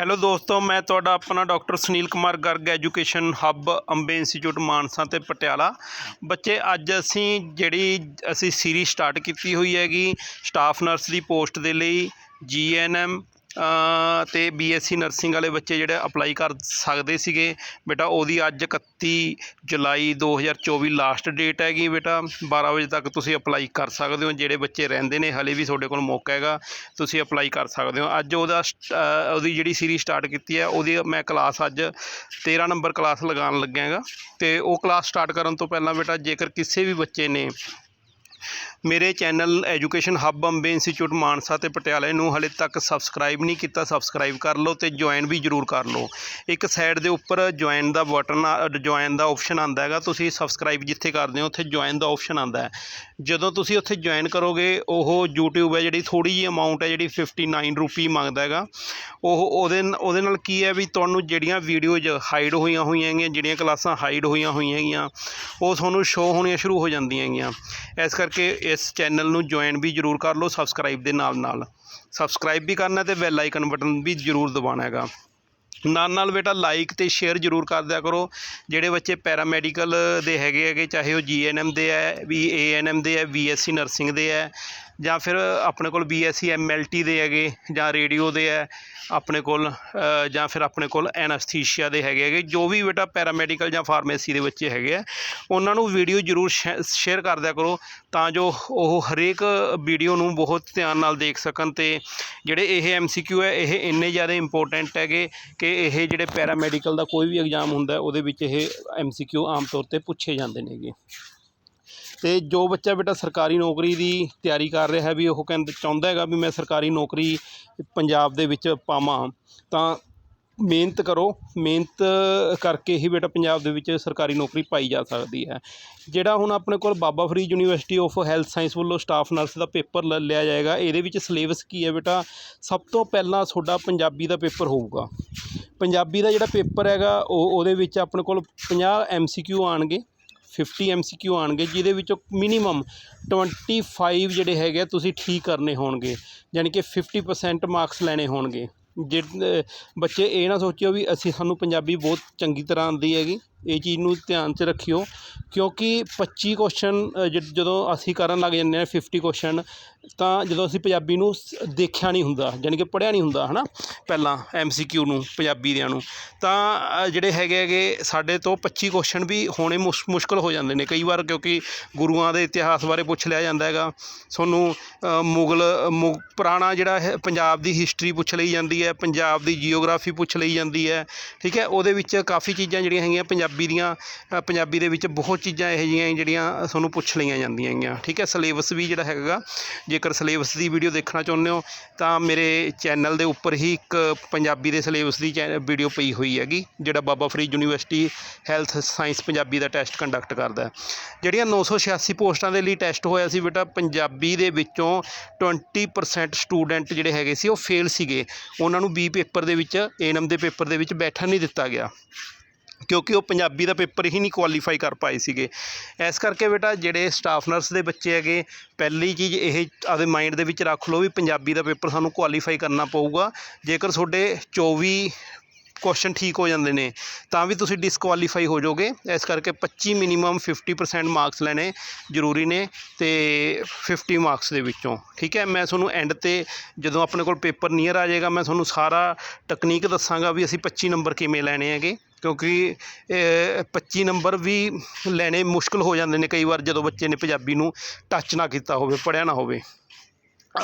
Hello ਦੋਸਤੋ, ਮੈਂ ਤੁਹਾਡਾ ਆਪਣਾ doctor Sunil Kumar Garg education hub Ambe institute Mansa ਤੇ ਪਟਿਆਲਾ। ਬੱਚੇ, ਅੱਜ ਅਸੀਂ ਜਿਹੜੀ ਅਸੀਂ ਸੀਰੀਜ਼ ਸਟਾਰਟ ਕੀਤੀ ਹੋਈ ਹੈਗੀ ਸਟਾਫ ਨਰਸ ਦੀ ਪੋਸਟ ਦੇ ਲਈ ਜੀਐਨਐਮ ਤੇ ਬੀਐਸਸੀ ਨਰਸਿੰਗ ਵਾਲੇ ਬੱਚੇ ਜਿਹੜੇ ਅਪਲਾਈ ਕਰ ਸਕਦੇ ਸੀਗੇ, ਬੇਟਾ ਉਹਦੀ ਅੱਜ 31 ਜੁਲਾਈ 2024 ਲਾਸਟ ਡੇਟ ਹੈਗੀ ਬੇਟਾ 12 ਵਜੇ ਤੱਕ ਤੁਸੀਂ ਅਪਲਾਈ ਕਰ ਸਕਦੇ ਹੋ, ਜਿਹੜੇ ਬੱਚੇ ਰਹਿੰਦੇ ਨੇ ਹਲੇ ਵੀ ਤੁਹਾਡੇ ਕੋਲ ਮੌਕਾ ਹੈਗਾ, ਤੁਸੀਂ ਅਪਲਾਈ ਕਰ ਸਕਦੇ ਹੋ। ਅੱਜ ਉਹਦਾ ਸਟ- ਉਹਦੀ ਜਿਹੜੀ ਸੀਰੀਜ਼ ਸਟਾਰਟ ਕੀਤੀ ਹੈ, ਉਹਦੀ ਮੈਂ ਕਲਾਸ ਅੱਜ 13 ਨੰਬਰ ਕਲਾਸ ਲਗਾਉਣ ਲੱਗਿਆ ਹੈਗਾ। ਤੇ ਉਹ ਕਲਾਸ ਸਟਾਰਟ ਕਰਨ ਤੋਂ ਪਹਿਲਾਂ ਬੇਟਾ ਜੇਕਰ ਕਿਸੇ ਵੀ ਬੱਚੇ ਨੇ ਮੇਰੇ channel education hub Ambe institute Mansa ਅਤੇ ਪਟਿਆਲੇ ਨੂੰ ਹਾਲੇ ਤੱਕ ਸਬਸਕ੍ਰਾਈਬ ਨਹੀਂ ਕੀਤਾ, ਸਬਸਕ੍ਰਾਈਬ ਕਰ ਲਓ ਤੇ ਜੁਆਇਨ ਵੀ ਜਰੂਰ ਕਰ ਲਓ। ਇੱਕ ਸਾਈਡ ਦੇ ਉੱਪਰ ਜੁਆਇਨ ਦਾ ਬਟਨ ਜੁਆਇਨ ਦਾ ਆਪਸ਼ਨ ਆਂਦਾ ਹੈਗਾ, ਤੁਸੀਂ ਸਬਸਕ੍ਰਾਈਬ ਜਿੱਥੇ ਕਰਦੇ ਹੋ, ਉੱਥੇ ਜੁਆਇਨ ਦਾ ਆਪਸ਼ਨ ਆਂਦਾ ਹੈ। ਜਦੋਂ ਤੁਸੀਂ ਉੱਥੇ ਜੁਆਇਨ ਕਰੋਗੇ, ਉਹ YouTube ਹੈ ਜਿਹੜੀ ਥੋੜੀ ਜਿਹੀ ਅਮਾਉਂਟ ਹੈ ਜਿਹੜੀ 59 ਰੁਪਏ ਮੰਗਦਾ ਹੈਗਾ। ਉਹ ਉਹਦੇ ਉਹਦੇ ਨਾਲ ਕੀ ਹੈ ਵੀ ਤੁਹਾਨੂੰ ਜਿਹੜੀਆਂ ਵੀਡੀਓਜ਼ ਹਾਈਡ ਹੋਈਆਂ ਹੋਈਆਂ ਹੈਗੀਆਂ, ਜਿਹੜੀਆਂ ਕਲਾਸਾਂ ਹਾਈਡ ਹੋਈਆਂ ਹੋਈਆਂ ਹੈਗੀਆਂ, ਉਹ ਤੁਹਾਨੂੰ ਸ਼ੋ ਹੋਣੀਆਂ ਸ਼ੁਰੂ ਹੋ ਜਾਂਦੀਆਂ ਹੈਗੀਆਂ। ਇਸ ਕਰਕੇ ਇਸ ਚੈਨਲ ਨੂੰ ਜੁਆਇਨ ਵੀ ਜਰੂਰ ਕਰ ਲਓ ਸਬਸਕ੍ਰਾਈਬ ਦੇ ਨਾਲ ਨਾਲ ਸਬਸਕ੍ਰਾਈਬ ਵੀ ਕਰਨਾ ਤੇ ਬੈਲ ਆਈਕਨ ਬਟਨ ਵੀ ਜਰੂਰ ਦਬਾਉਣਾ ਹੈਗਾ। ਨਾਲ ਨਾਲ ਬੇਟਾ ਲਾਈਕ ਤੇ ਸ਼ੇਅਰ ਜਰੂਰ ਕਰ ਦਿਆ ਕਰੋ। ਜਿਹੜੇ ਬੱਚੇ ਪੈਰਾਮੈਡੀਕਲ ਦੇ ਹੈਗੇ ਹੈਗੇ, ਚਾਹੇ ਉਹ ਜੀਐਨਐਮ ਦੇ ਹੈ, ਵੀ ਏਐਨਐਮ ਦੇ ਹੈ ਬੀਐਸਸੀ ਨਰਸਿੰਗ ਦੇ ਹੈ ਜਾਂ ਫਿਰ ਆਪਣੇ ਕੋਲ B S C M L T ਦੇ ਹੈਗੇ ਜਾਂ ਰੇਡੀਓ ਦੇ ਹੈ, ਆਪਣੇ ਕੋਲ ਜਾਂ ਫਿਰ ਆਪਣੇ ਕੋਲ ਐਨਸਥੀਸ਼ੀਆ ਦੇ ਹੈਗੇ ਹੈਗੇ, ਜੋ ਵੀ ਬੇਟਾ ਪੈਰਾਮੈਡੀਕਲ ਜਾਂ ਫਾਰਮੇਸੀ ਦੇ ਬੱਚੇ ਹੈਗੇ ਆ ਉਹਨਾਂ ਨੂੰ ਵੀਡੀਓ ਜਰੂਰ ਸ਼ੇਅਰ ਕਰ ਦਿਆ ਕਰੋ ਤਾਂ ਜੋ ਉਹ ਹਰੇਕ ਵੀਡੀਓ ਨੂੰ ਬਹੁਤ ਧਿਆਨ ਨਾਲ ਦੇਖ ਸਕਣ ਤੇ ਜਿਹੜੇ ਇਹ ਐੱਮ ਸੀ ਕਿਊ ਹੈ, ਇਹ ਇੰਨੇ ਜ਼ਿਆਦਾ ਇੰਪੋਰਟੈਂਟ ਹੈਗੇ ਕਿ ਇਹ ਜਿਹੜੇ ਪੈਰਾਮੈਡੀਕਲ ਦਾ ਕੋਈ ਵੀ ਐਗਜ਼ਾਮ ਹੁੰਦਾ ਉਹਦੇ ਵਿੱਚ ਇਹ ਐੱਮ ਸੀ ਕਿਊ ਆਮ ਤੌਰ ਤੇ ਪੁੱਛੇ ਜਾਂਦੇ ਨੇਗੇ ਅਤੇ ਜੋ ਬੱਚਾ ਬੇਟਾ ਸਰਕਾਰੀ ਨੌਕਰੀ ਦੀ ਤਿਆਰੀ ਕਰ ਰਿਹਾ ਵੀ ਉਹ ਕਹਿੰਦਾ ਚਾਹੁੰਦਾ ਹੈਗਾ ਵੀ ਮੈਂ ਸਰਕਾਰੀ ਨੌਕਰੀ ਪੰਜਾਬ ਦੇ ਵਿੱਚ ਪਾਵਾਂ, ਤਾਂ ਮਿਹਨਤ ਕਰੋ, ਮਿਹਨਤ ਕਰਕੇ ਹੀ ਬੇਟਾ ਪੰਜਾਬ ਦੇ ਵਿੱਚ ਸਰਕਾਰੀ ਨੌਕਰੀ ਪਾਈ ਜਾ ਸਕਦੀ ਹੈ। ਜਿਹੜਾ ਹੁਣ ਆਪਣੇ ਕੋਲ Baba Farid university of health science ਵੱਲੋਂ ਸਟਾਫ ਨਰਸ ਦਾ ਪੇਪਰ ਲ- ਲਿਆ ਜਾਏਗਾ, ਇਹਦੇ ਵਿੱਚ ਸਿਲੇਬਸ ਕੀ ਹੈ ਬੇਟਾ? ਸਭ ਤੋਂ ਪਹਿਲਾਂ ਤੁਹਾਡਾ ਪੰਜਾਬੀ ਦਾ ਪੇਪਰ ਹੋਊਗਾ। ਪੰਜਾਬੀ ਦਾ ਜਿਹੜਾ ਪੇਪਰ ਹੈਗਾ, ਉਹ, ਉਹਦੇ ਵਿੱਚ ਆਪਣੇ ਕੋਲ 50 ਐਮਸੀਕਿਊ ਆਣਗੇ 50 ਐਮਸੀਕਿਊ ਆਣਗੇ, ਜਿਹਦੇ ਵਿੱਚੋਂ ਮਿਨੀਮਮ 25 ਜਿਹੜੇ ਹੈਗੇ ਆ, ਤੁਸੀਂ ਠੀਕ ਕਰਨੇ ਹੋਣਗੇ। ਯਾਨੀ ਕਿ 50% ਮਾਰਕਸ ਲੈਣੇ ਹੋਣਗੇ। ਜੇ ਬੱਚੇ ਇਹ ਨਾ ਸੋਚਿਓ ਵੀ ਅਸੀਂ ਸਾਨੂੰ ਪੰਜਾਬੀ ਬਹੁਤ ਚੰਗੀ ਤਰ੍ਹਾਂ ਆਉਂਦੀ ਹੈਗੀ। ਇਹ ਚੀਜ਼ ਨੂੰ ਧਿਆਨ 'ਚ ਰੱਖਿਓ, ਕਿਉਂਕਿ 25 ਕੁਐਸਚਨ ਜਦੋਂ ਅਸੀਂ ਕਰਨ ਲੱਗ ਜਾਂਦੇ ਹਾਂ ਫਿਫਟੀ ਕੁਸ਼ਚਨ ਤਾਂ ਜਦੋਂ ਅਸੀਂ ਪੰਜਾਬੀ ਨੂੰ ਸ- ਦੇਖਿਆ ਨਹੀਂ ਹੁੰਦਾ ਯਾਨੀ ਕਿ ਪੜ੍ਹਿਆ ਨਹੀਂ ਹੁੰਦਾ ਹੈ ਨਾ ਪਹਿਲਾਂ ਐੱਮ ਸੀ ਕਿਊ ਨੂੰ, ਪੰਜਾਬੀ ਦਿਆਂ ਨੂੰ। ਤਾਂ ਜਿਹੜੇ ਹੈਗੇ ਹੈਗੇ, ਸਾਡੇ ਤੋਂ ਪੱਚੀ ਕੁਸ਼ਚਨ ਵੀ ਹੋਣੇ ਮੁਸ਼- ਮੁਸ਼ਕਲ ਹੋ ਜਾਂਦੇ ਨੇ ਕਈ ਵਾਰ, ਕਿਉਂਕਿ ਗੁਰੂਆਂ ਦੇ ਇਤਿਹਾਸ ਬਾਰੇ ਪੁੱਛ ਲਿਆ ਜਾਂਦਾ ਹੈਗਾ। ਤੁਹਾਨੂੰ ਮੁਗਲ, ਮੁ, ਪੁਰਾਣਾ ਜਿਹੜਾ ਹੈ, ਪੰਜਾਬ ਦੀ ਹਿਸਟਰੀ ਪੁੱਛ ਲਈ ਜਾਂਦੀ ਹੈ, ਪੰਜਾਬ ਦੀ ਜੀਓਗ੍ਰਾਫੀ ਪੁੱਛ ਲਈ ਜਾਂਦੀ ਹੈ, ਠੀਕ ਹੈ? ਉਹਦੇ ਵਿੱਚ ਕਾਫੀ ਚੀਜ਼ਾਂ ਜਿਹੜੀਆਂ ਹੈਗੀਆਂ ਪੰਜਾਬੀ ਪੰਜਾਬੀ ਦੀਆਂ ਪੰਜਾਬੀ ਦੇ ਵਿੱਚ ਬਹੁਤ ਚੀਜ਼ਾਂ ਇਹੋ ਜਿਹੀਆਂ ਜਿਹੜੀਆਂ ਤੁਹਾਨੂੰ ਪੁੱਛ ਲਈਆਂ ਜਾਂਦੀਆਂ ਹੈਗੀਆਂ। ਠੀਕ ਹੈ ਸਿਲੇਬਸ ਵੀ ਜਿਹੜਾ ਹੈਗਾ, ਜੇਕਰ ਸਿਲੇਬਸ ਦੀ ਵੀਡੀਓ ਦੇਖਣਾ ਚਾਹੁੰਦੇ ਹੋ, ਤਾਂ ਮੇਰੇ ਚੈਨਲ ਦੇ ਉੱਪਰ ਹੀ ਇੱਕ ਪੰਜਾਬੀ ਦੇ ਸਿਲੇਬਸ ਦੀ ਵੀਡੀਓ ਪਈ ਹੋਈ ਹੈਗੀ, ਜਿਹੜਾ Baba Farid university health science Punjabi ਦਾ ਟੈਸਟ ਕੰਡਕਟ ਕਰਦਾ ਹੈ। ਜਿਹੜੀਆਂ 986 ਪੋਸਟਾਂ ਦੇ ਲਈ ਟੈਸਟ ਹੋਇਆ ਸੀ ਬੇਟਾ, ਪੰਜਾਬੀ ਦੇ ਵਿੱਚੋਂ 20% ਸਟੂਡੈਂਟ ਜਿਹੜੇ ਹੈਗੇ ਸੀ, ਉਹ ਫੇਲ ਸੀਗੇ। ਉਹਨਾਂ ਨੂੰ ਬੀ ਪੇਪਰ ਦੇ ਵਿੱਚ ਏਨਮ ਦੇ ਪੇਪਰ ਦੇ ਵਿੱਚ ਬੈਠਣ ਨਹੀਂ ਦਿੱਤਾ ਗਿਆ। ਕਿਉਂਕਿ ਉਹ ਪੰਜਾਬੀ ਦਾ ਪੇਪਰ ਹੀ ਨਹੀਂ ਕੁਆਲੀਫਾਈ ਕਰ ਪਾਏ ਸੀਗੇ। ਇਸ ਕਰਕੇ ਬੇਟਾ ਜਿਹੜੇ ਸਟਾਫ ਨਰਸ ਦੇ ਬੱਚੇ ਹੈਗੇ, ਪਹਿਲੀ ਚੀਜ਼ ਇਹ ਆਪਦੇ ਮਾਈਂਡ ਦੇ ਵਿੱਚ ਰੱਖ ਲਓ ਵੀ ਪੰਜਾਬੀ ਦਾ ਪੇਪਰ ਸਾਨੂੰ ਕੁਆਲੀਫਾਈ ਕਰਨਾ ਪਊਗਾ। ਜੇਕਰ ਤੁਹਾਡੇ 24 ਕੁਐਸਚਨ ਠੀਕ ਹੋ ਜਾਂਦੇ ਨੇ, ਤਾਂ ਵੀ ਤੁਸੀਂ ਡਿਸਕੁਆਲੀਫਾਈ ਹੋ ਜਾਓਗੇ। ਇਸ ਕਰਕੇ 25 ਮਿਨੀਮਮ 50% ਮਾਰਕਸ ਲੈਣੇ ਜ਼ਰੂਰੀ ਨੇ ਤੇ 50 ਮਾਰਕਸ ਦੇ ਵਿੱਚੋਂ। ਠੀਕ ਹੈ, ਮੈਂ ਤੁਹਾਨੂੰ ਐਂਡ ਤੇ ਜਦੋਂ ਆਪਣੇ ਕੋਲ ਪੇਪਰ ਨੀਅਰ ਆ ਜਾਏਗਾ, ਮੈਂ ਤੁਹਾਨੂੰ ਸਾਰਾ ਟੈਕਨੀਕ ਦੱਸਾਂਗਾ ਵੀ ਅਸੀਂ 25 ਨੰਬਰ ਕਿਵੇਂ ਲੈਣੇ ਹੈਗੇ। ਕਿਉਂਕਿ ਇਹ 25 ਨੰਬਰ ਵੀ ਲੈਣੇ ਮੁਸ਼ਕਲ ਹੋ ਜਾਂਦੇ ਨੇ ਕਈ ਵਾਰ ਜਦੋਂ ਬੱਚੇ ਨੇ ਪੰਜਾਬੀ ਨੂੰ ਟੱਚ ਨਾ ਕੀਤਾ ਹੋਵੇ, ਪੜ੍ਹਿਆ ਨਾ ਹੋਵੇ।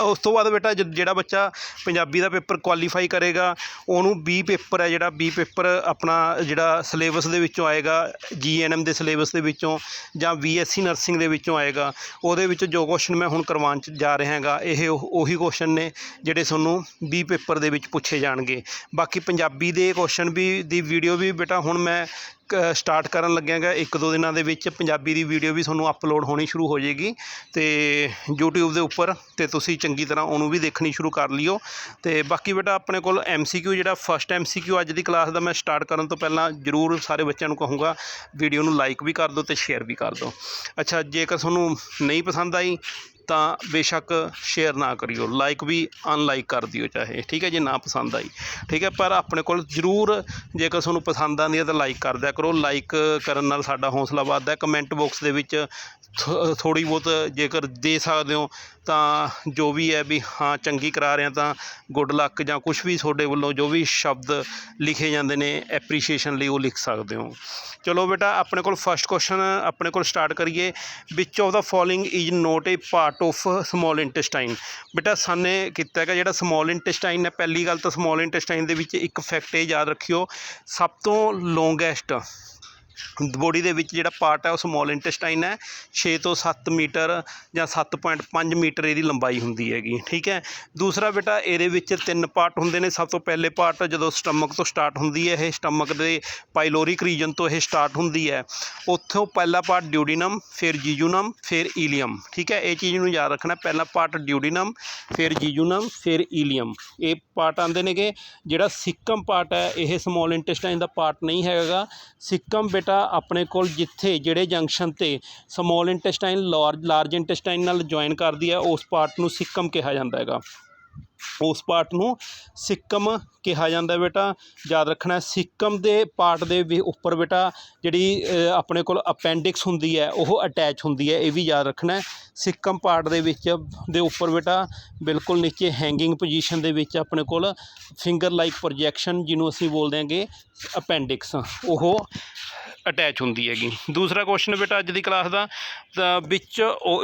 ਉਸ ਤੋਂ ਬਾਅਦ ਬੇਟਾ ਜ- ਜਿਹੜਾ ਬੱਚਾ ਪੰਜਾਬੀ ਦਾ ਪੇਪਰ ਕੁਆਲੀਫਾਈ ਕਰੇਗਾ, ਉਹਨੂੰ ਬੀ ਪੇਪਰ ਹੈ ਜਿਹੜਾ ਬੀ ਪੇਪਰ ਆਪਣਾ ਜਿਹੜਾ ਸਿਲੇਬਸ ਦੇ ਵਿੱਚੋਂ ਆਏਗਾ ਜੀਐਨਐਮ ਦੇ ਸਿਲੇਬਸ ਦੇ ਵਿੱਚੋਂ ਜਾਂ ਬੀ ਐੱਸ ਸੀ ਨਰਸਿੰਗ ਦੇ ਵਿੱਚੋਂ ਆਏਗਾ, ਉਹਦੇ ਵਿੱਚ ਜੋ ਕੁਐਸਚਨ ਮੈਂ ਹੁਣ ਕਰਵਾਉਣ ਜਾ ਰਿਹਾ ਹੈਗਾ, ਇਹ ਉਹ- ਉਹੀ ਕੁਐਸਚਨ ਨੇ ਜਿਹੜੇ ਤੁਹਾਨੂੰ ਬੀ ਪੇਪਰ ਦੇ ਵਿੱਚ ਪੁੱਛੇ ਜਾਣਗੇ। ਬਾਕੀ ਪੰਜਾਬੀ ਦੇ ਕੁਐਸਚਨ ਵੀ, ਦੀ ਵੀਡੀਓ ਵੀ ਬੇਟਾ ਹੁਣ ਮੈਂ ਸਟਾਰਟ ਕਰਨ ਲੱਗਿਆਗਾ ਇੱਕ ਦੋ ਦਿਨਾਂ ਦੇ ਵਿੱਚ ਪੰਜਾਬੀ ਦੀ ਵੀਡੀਓ ਵੀ ਤੁਹਾਨੂੰ ਅਪਲੋਡ ਹੋਣੀ ਸ਼ੁਰੂ ਹੋ ਜਾਏਗੀ। ਤੇ YouTube ਦੇ ਉੱਪਰ ਤੇ ਤੁਸੀਂ ਚੰਗੀ ਤਰ੍ਹਾਂ ਉਹਨੂੰ ਵੀ ਦੇਖਣੀ ਸ਼ੁਰੂ ਕਰ ਲਿਓ। ਤੇ ਬਾਕੀ ਬੇਟਾ ਆਪਣੇ ਕੋਲ MCQ ਜਿਹੜਾ ਫਸਟ MCQ ਅੱਜ ਦੀ ਕਲਾਸ ਦਾ ਮੈਂ ਸਟਾਰਟ ਕਰਨ ਤੋਂ ਪਹਿਲਾਂ ਜਰੂਰ ਸਾਰੇ ਬੱਚਿਆਂ ਨੂੰ ਕਹੂੰਗਾ ਵੀਡੀਓ ਨੂੰ ਲਾਈਕ ਵੀ ਕਰ ਦਿਓ ਤੇ ਸ਼ੇਅਰ ਵੀ ਕਰ ਦਿਓ। ਅੱਛਾ, ਜੇਕਰ ਤੁਹਾਨੂੰ ਨਹੀਂ ਪਸੰਦ ਆਈ ਤਾਂ ਬੇਸ਼ੱਕ ਸ਼ੇਅਰ ਨਾ ਕਰਿਓ ਲਾਈਕ ਵੀ ਅਨਲਾਈਕ ਕਰ ਦਿਓ ਚਾਹੇ, ਠੀਕ ਹੈ ਜੇ, ਨਾ ਪਸੰਦ ਆਈ, ਠੀਕ ਹੈ, ਪਰ ਆਪਣੇ ਕੋਲ ਜ਼ਰੂਰ ਜੇਕਰ ਤੁਹਾਨੂੰ ਪਸੰਦ ਆਉਂਦੀ ਹੈ ਤਾਂ ਲਾਈਕ ਕਰ ਦਿਆ ਕਰੋ ਲਾਈਕ ਕਰਨ ਨਾਲ ਸਾਡਾ ਹੌਸਲਾ ਵੱਧਦਾ ਕਮੈਂਟ ਬਾਕਸ ਦੇ ਵਿੱਚ ਥੋੜੀ ਬਹੁਤ ਜੇਕਰ ਦੇ ਸਕਦੇ ਹੋ ਤਾਂ ਜੋ ਵੀ ਹੈ ਵੀ ਹਾਂ ਚੰਗੀ ਕਰਾ ਰਹੇ ਹਾਂ ਤਾਂ ਗੁੱਡ ਲੱਕ ਜਾਂ ਕੁਛ ਵੀ ਤੁਹਾਡੇ ਵੱਲੋਂ ਜੋ ਵੀ ਸ਼ਬਦ ਲਿਖੇ ਜਾਂਦੇ ਨੇ ਐਪਰੀਸ਼ੀਏਸ਼ਨ ਲਈ ਉਹ ਲਿਖ ਸਕਦੇ ਹੋ। ਚਲੋ ਬੇਟਾ ਆਪਣੇ ਕੋਲ ਫਸਟ ਕੁਐਸਚਨ ਆਪਣੇ ਕੋਲ ਸਟਾਰਟ ਕਰੀਏ। Which of the following is not a part of small intestine ਬੇਟਾ ਸਾਨੇ ਕੀਤਾ ਹੈਗਾ ਜਿਹੜਾ ਸਮਾਲ ਇੰਟੈਸਟਾਈਨ ਹੈ, ਪਹਿਲੀ ਗੱਲ ਤਾਂ ਸਮਾਲ ਇੰਟੈਸਟਾਈਨ ਦੇ ਵਿੱਚ ਇੱਕ ਫੈਕਟ ਇਹ ਯਾਦ ਰੱਖਿਓ, ਸਭ ਤੋਂ ਲੌਂਗੈਸਟ ਬੋਡੀ ਦੇ ਵਿੱਚ ਜਿਹੜਾ ਪਾਰਟ ਹੈ ਉਹ ਸਮੋਲ ਇੰਟੈਸਟਾਈਨ ਹੈ 6 ਤੋਂ 7 ਮੀਟਰ ਜਾਂ 7.5 ਮੀਟਰ ਇਹਦੀ ਲੰਬਾਈ ਹੁੰਦੀ ਹੈਗੀ, ਠੀਕ ਹੈ। ਦੂਸਰਾ ਬੇਟਾ, ਇਹਦੇ ਵਿੱਚ ਤਿੰਨ ਪਾਰਟ ਹੁੰਦੇ ਨੇ। ਸਭ ਤੋਂ ਪਹਿਲੇ ਪਾਰਟ ਜਦੋਂ ਸਟਮਕ ਤੋਂ ਸਟਾਰਟ ਹੁੰਦੀ ਹੈ, ਇਹ ਸਟਮਕ ਦੇ ਪਾਈਲੋਰਿਕ ਰੀਜਨ ਤੋਂ ਇਹ ਸਟਾਰਟ ਹੁੰਦੀ ਹੈ। ਉੱਥੋਂ ਪਹਿਲਾ ਪਾਰਟ ਡਿਊਡੀਨਮ ਫਿਰ ਜੀਜੂਨਮ ਫਿਰ ਈਲੀਅਮ ਠੀਕ ਹੈ। ਇਹ ਚੀਜ਼ ਨੂੰ ਯਾਦ ਰੱਖਣਾ, ਪਹਿਲਾ ਪਾਰਟ ਡਿਊਡੀਨਮ ਫਿਰ ਜੀਜੂਨਮ ਫਿਰ ਈਲੀਅਮ ਇਹ ਪਾਰਟ ਆਉਂਦੇ ਨੇਗੇ। ਜਿਹੜਾ ਸਿੱਕਮ ਪਾਰਟ ਹੈ, ਇਹ ਸਮੋਲ ਇੰਟੈਸਟਾਈਨ ਦਾ ਪਾਰਟ ਨਹੀਂ ਹੈਗਾ। ਸਿੱਕਮ ਬੇਟਾ ਆਪਣੇ ਕੋਲ ਜਿੱਥੇ ਜਿਹੜੇ ਜੰਕਸ਼ਨ ਤੇ small intestine large large intestine ਨਾਲ ਜੁਆਇਨ ਕਰਦੀ ਹੈ, ਉਸ ਪਾਰਟ ਨੂੰ ਸਿੱਕਮ ਕਿਹਾ ਜਾਂਦਾ ਹੈਗਾ। ਉਸ ਪਾਰਟ ਨੂੰ ਸਿੱਕਮ ਕਿਹਾ ਜਾਂਦਾ ਬੇਟਾ। ਯਾਦ ਰੱਖਣਾ ਸਿੱਕਮ ਦੇ ਪਾਰਟ ਦੇ ਵੀ ਉੱਪਰ ਬੇਟਾ ਜਿਹੜੀ ਆਪਣੇ ਕੋਲ ਅਪੈਂਡਿਕਸ ਹੁੰਦੀ ਹੈ, ਉਹ ਅਟੈਚ ਹੁੰਦੀ ਹੈ, ਇਹ ਵੀ ਯਾਦ ਰੱਖਣਾ ਸਿੱਕਮ ਪਾਰਟ ਦੇ ਵਿੱਚ ਦੇ ਉੱਪਰ ਬੇਟਾ ਬਿਲਕੁਲ ਨੀਚੇ ਹੈਂਗਿੰਗ ਪੋਜੀਸ਼ਨ ਦੇ ਵਿੱਚ ਆਪਣੇ ਕੋਲ ਫਿੰਗਰ ਲਾਈਕ ਪ੍ਰੋਜੈਕਸ਼ਨ ਜਿਹਨੂੰ ਅਸੀਂ ਬੋਲਦੇ ਹਾਂਗੇ ਅਪੈਂਡਿਕਸ ਉਹ ਅਟੈਚ ਹੁੰਦੀ ਹੈਗੀ। ਦੂਸਰਾ ਕੁਐਸਚਨ ਬੇਟਾ ਅੱਜ ਦੀ ਕਲਾਸ ਦਾ ਵਿੱਚ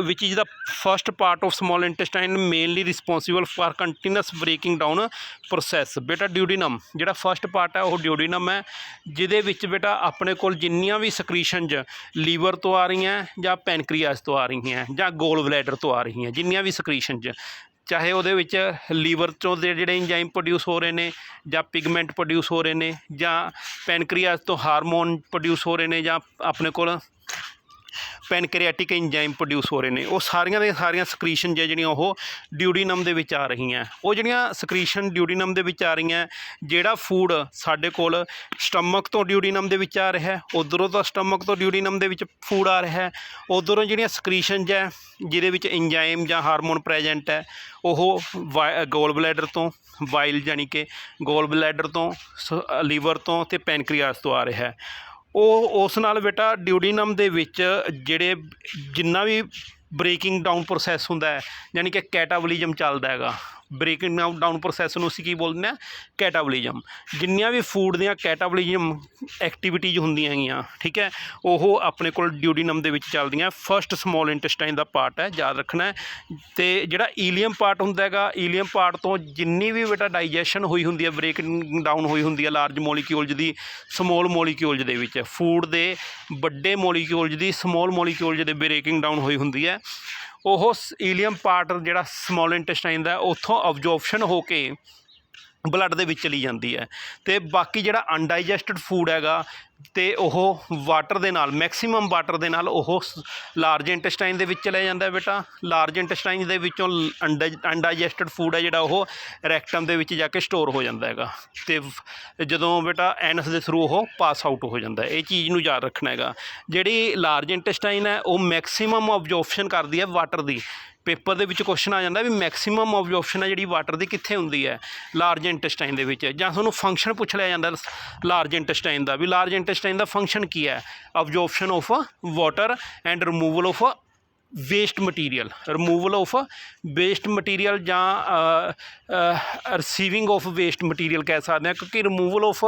which is the first part of small intestine mainly responsible for continuous breaking down process ਬੇਟਾ ਡਿਊਡੀਨਮ ਜਿਹੜਾ ਫਰਸਟ ਪਾਰਟ ਹੈ, ਉਹ ਡਿਊਡੀਨਮ ਹੈ, ਜਿਹਦੇ ਵਿੱਚ ਬੇਟਾ ਆਪਣੇ ਕੋਲ ਜਿੰਨੀਆਂ ਵੀ ਸਕ੍ਰੀਸ਼ਨਜ ਲੀਵਰ ਤੋਂ ਆ ਰਹੀਆਂ, ਜਾਂ ਪੈਨਕ੍ਰੀਆਸ ਤੋਂ ਆ ਰਹੀਆਂ, ਜਾਂ ਗੋਲ ਬਲੈਡਰ ਤੋਂ ਆ ਰਹੀਆਂ, ਜਿੰਨੀਆਂ ਵੀ ਸਕ੍ਰੀਸ਼ਨਜ ਚਾਹੇ ਉਹਦੇ ਵਿੱਚ ਲੀਵਰ ਤੋਂ ਦੇ ਜਿਹੜੇ ਇੰਜ਼ਾਈਮ ਪ੍ਰੋਡਿਊਸ ਹੋ ਰਹੇ ਨੇ, ਜਾਂ ਪਿਗਮੈਂਟ ਪ੍ਰੋਡਿਊਸ ਹੋ ਰਹੇ ਨੇ, ਜਾਂ ਪੈਨਕ੍ਰੀਆਸ ਤੋਂ ਹਾਰਮੋਨ ਪ੍ਰੋਡਿਊਸ ਹੋ ਰਹੇ ਨੇ, ਜਾਂ ਆਪਣੇ ਕੋਲ ਪੈਨਕ੍ਰੀਆਟਿਕ ਇੰਜ਼ਾਈਮ ਪ੍ਰੋਡਿਊਸ ਹੋ ਰਹੇ ਨੇ। ਉਹ ਸਾਰੀਆਂ ਦੀਆਂ ਸਾਰੀਆਂ ਸਕ੍ਰੀਸ਼ਨ ਜਿਹੜੀਆਂ ਉਹ ਡਿਊਡੀਨਮ ਦੇ ਵਿੱਚ ਆ ਰਹੀਆਂ। ਉਹ ਜਿਹੜੀਆਂ ਸਕ੍ਰੀਸ਼ਨ ਡਿਊਡੀਨਮ ਦੇ ਵਿੱਚ ਆ ਰਹੀਆਂ, ਜਿਹੜਾ ਫੂਡ ਸਾਡੇ ਕੋਲ ਸਟਮਕ ਤੋਂ ਡਿਊਡੀਨਮ ਦੇ ਵਿੱਚ ਆ ਰਿਹਾ ਹੈ ਉਧਰੋਂ ਤਾਂ ਸਟਮਕ ਤੋਂ ਡਿਊਡੀਨਮ ਦੇ ਵਿੱਚ ਫੂਡ ਆ ਰਿਹਾ। ਹੈ ਉਧਰੋਂ ਜਿਹੜੀਆਂ ਸਕ੍ਰੀਸ਼ਨਸ ਹੈ, ਜਿਹਦੇ ਵਿੱਚ ਇੰਜ਼ਾਈਮ ਜਾਂ ਹਾਰਮੋਨ ਪ੍ਰੈਜ਼ੈਂਟ ਹੈ, ਉਹ ਗੋਲ ਬਲੈਡਰ ਤੋਂ ਵਾਈਲ ਜਾਨੀ ਕਿ ਗੋਲ ਬਲੈਡਰ ਤੋਂ ਲੀਵਰ ਤੋਂ ਤੇ ਪੈਨਕ੍ਰੀਆਸ ਤੋਂ ਆ ਰਿਹਾ। ਹੈ ਉਹ ਉਸ ਨਾਲ ਬੇਟਾ ਡਿਊਡੀਨਮ ਦੇ ਵਿੱਚ ਜਿਹੜੇ ਜਿੰਨਾ ਵੀ ਬ੍ਰੇਕਿੰਗ ਡਾਊਨ ਪ੍ਰੋਸੈਸ ਹੁੰਦਾ ਹੈ, ਯਾਨੀ ਕਿ ਕੈਟਾਬੋਲਿਜ਼ਮ ਚੱਲਦਾ ਹੈਗਾ। ਬ੍ਰੇਕਿੰਗ ਡਾਊਨ ਪ੍ਰੋਸੈਸ ਨੂੰ ਅਸੀਂ ਕੀ ਬੋਲਦੇ ਹਾਂ? ਕੈਟਾਬੋਲਿਜ਼ਮ ਜਿੰਨੀਆਂ ਵੀ ਫੂਡ ਦੀਆਂ ਕੈਟਾਬੋਲਿਜ਼ਮ ਐਕਟੀਵਿਟੀਜ਼ ਹੁੰਦੀਆਂ ਹੈਗੀਆਂ, ਠੀਕ ਹੈ? ਉਹ ਆਪਣੇ ਕੋਲ ਡਿਊਡੀਨਮ ਦੇ ਵਿੱਚ ਚੱਲਦੀਆਂ। ਫਰਸਟ ਸਮਾਲ ਇੰਟੈਸਟਾਈਨ ਦਾ ਪਾਰਟ ਹੈ, ਯਾਦ ਰੱਖਣਾ ਹੈ। ਤੇ ਜਿਹੜਾ ਈਲੀਅਮ ਪਾਰਟ ਹੁੰਦਾ ਹੈਗਾ ਈਲੀਅਮ ਪਾਰਟ ਤੋਂ ਜਿੰਨੀ ਵੀ ਬੇਟਾ ਡਾਈਜੈਸ਼ਨ ਹੋਈ ਹੁੰਦੀ ਹੈ ਬ੍ਰੇਕਿੰਗ ਡਾਊਨ ਹੋਈ ਹੁੰਦੀ ਹੈ ਲਾਰਜ ਮੋਲੀਕਿਊਲਜ਼ ਦੀ ਸਮਾਲ ਮੋਲੀਕਿਊਲਜ਼ ਦੇ ਵਿੱਚ। ਫੂਡ ਦੇ ਵੱਡੇ ਮੋਲੀਕਿਊਲਜ਼ ਦੀ ਸਮਾਲ ਮੋਲੀਕਿਊਲਜ਼ ਦੇ ਬ੍ਰੇਕਿੰਗ ਡਾਊਨ ਹੋਈ ਹੁੰਦੀ ਹੈ। ਉਹ ਈਲੀਅਮ ਪਾਰਟ ਜਿਹੜਾ ਸਮਾਲ ਇੰਟੈਸਟਾਈਨ ਦਾ, ਉੱਥੋਂ ਅਬਜ਼ੌਰਪਸ਼ਨ ਹੋ ਕੇ ਬਲੱਡ ਦੇ ਵਿੱਚ ਚਲੀ ਜਾਂਦੀ ਹੈ। ਤੇ ਬਾਕੀ ਜਿਹੜਾ ਅਨਡਾਈਜੈਸਟਡ ਫੂਡ ਹੈਗਾ ਤੇ ਉਹ ਵਾਟਰ ਦੇ ਨਾਲ ਮੈਕਸਿਮਮ ਵਾਟਰ ਦੇ ਨਾਲ ਉਹ ਲਾਰਜ ਇੰਟੈਸਟਾਈਨ ਦੇ ਵਿੱਚ ਚਲੇ ਜਾਂਦਾ ਬੇਟਾ। ਲਾਰਜ ਇੰਟੈਸਟਾਈਨ ਦੇ ਵਿੱਚੋਂ ਅਨਡਾਈਜੈਸਟਡ ਫੂਡ ਹੈ ਜਿਹੜਾ ਉਹ ਰੈਕਟਮ ਦੇ ਵਿੱਚ ਜਾ ਕੇ ਸਟੋਰ ਹੋ ਜਾਂਦਾ ਹੈਗਾ। ਤੇ ਜਦੋਂ ਬੇਟਾ ਐਨਸ ਦੇ ਥਰੂ ਉਹ ਪਾਸ ਆਊਟ ਹੋ ਜਾਂਦਾ ਇਹ ਚੀਜ਼ ਨੂੰ ਯਾਦ ਰੱਖਣਾ ਹੈਗਾ। ਜਿਹੜੀ ਲਾਰਜ ਇੰਟੈਸਟਾਈਨ ਹੈ, ਉਹ ਮੈਕਸਿਮਮ ਆਬਜ਼ੌਰਪਸ਼ਨ ਕਰਦੀ ਹੈ ਵਾਟਰ ਦੀ। ਪੇਪਰ ਦੇ ਵਿੱਚ ਕੁਐਸਚਨ ਆ ਜਾਂਦਾ ਵੀ ਮੈਕਸਿਮਮ ਆਬਜ਼ੌਰਪਸ਼ਨ ਹੈ ਜਿਹੜੀ ਵਾਟਰ ਦੀ ਕਿੱਥੇ ਹੁੰਦੀ ਹੈ? ਲਾਰਜ ਇੰਟੈਸਟਾਈਨ ਦੇ ਵਿੱਚ। ਜਾਂ ਤੁਹਾਨੂੰ ਫੰਕਸ਼ਨ ਪੁੱਛ ਲਿਆ ਜਾਂਦਾ ਲਾਰਜ ਇੰਟੈਸਟਾਈਨ ਦਾ ਵੀ ਲਾਰਜ ਇੰਟੈਸਟਾਈਨ ਦਾ ਫੰਕਸ਼ਨ ਕੀ ਹੈ? Absorption of water and removal of waste material removal of waste material ਜਾਂ ਰਿਸੀਵਿੰਗ ਆਫ ਵੇਸਟ ਮਟੀਰੀਅਲ ਕਹਿ ਸਕਦੇ ਹਾਂ, ਕਿਉਂਕਿ ਰਿਮੂਵਲ ਆਫ